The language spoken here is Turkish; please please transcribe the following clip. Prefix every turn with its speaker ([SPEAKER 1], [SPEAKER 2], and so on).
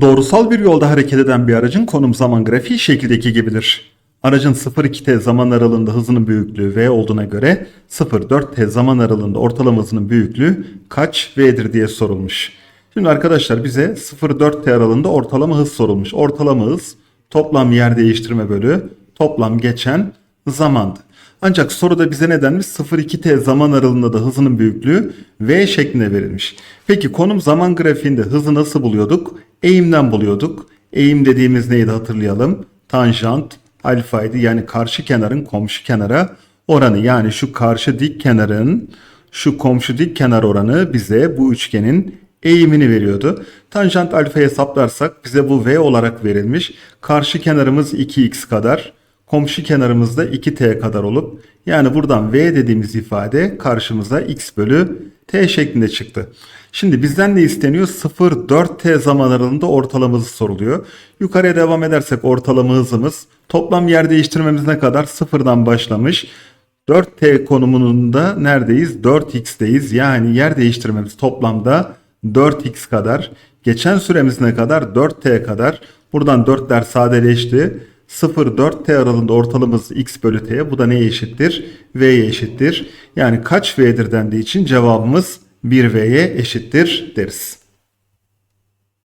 [SPEAKER 1] Doğrusal bir yolda hareket eden bir aracın konum zaman grafiği şekildeki gibidir. Aracın 0-2t zaman aralığında hızının büyüklüğü v olduğuna göre 0-4t zaman aralığında ortalama hızının büyüklüğü kaç v'dir diye sorulmuş. Şimdi arkadaşlar bize 0-4t aralığında ortalama hız sorulmuş. Ortalama hız toplam yer değiştirme bölü toplam geçen zamandı. Ancak soruda bize ne denmiş? 0-2t zaman aralığında da hızının büyüklüğü v şeklinde verilmiş. Peki konum zaman grafiğinde hızı nasıl buluyorduk? Eğimden buluyorduk. Eğim dediğimiz neydi hatırlayalım? Tanjant alfaydı yani karşı kenarın komşu kenara oranı. Yani şu karşı dik kenarın şu komşu dik kenar oranı bize bu üçgenin eğimini veriyordu. Tanjant alfa hesaplarsak bize bu v olarak verilmiş. Karşı kenarımız 2x kadar. Komşu kenarımızda 2t kadar olup yani buradan v dediğimiz ifade karşımıza x bölü t şeklinde çıktı. Şimdi bizden ne isteniyor? 0-4t zaman aralığında ortalama hızı soruluyor. Yukarıya devam edersek ortalama hızımız toplam yer değiştirmemiz ne kadar? Sıfırdan başlamış. 4t konumununda neredeyiz? 4x'teyiz. Yani yer değiştirmemiz toplamda 4x kadar. Geçen süremiz ne kadar? 4t kadar. Buradan 4'ler sadeleşti. 0-4t aralığında ortalamamız x bölü t. Bu da neye eşittir? v'ye eşittir. Yani kaç v'dir dendiği için cevabımız 1v'ye eşittir deriz.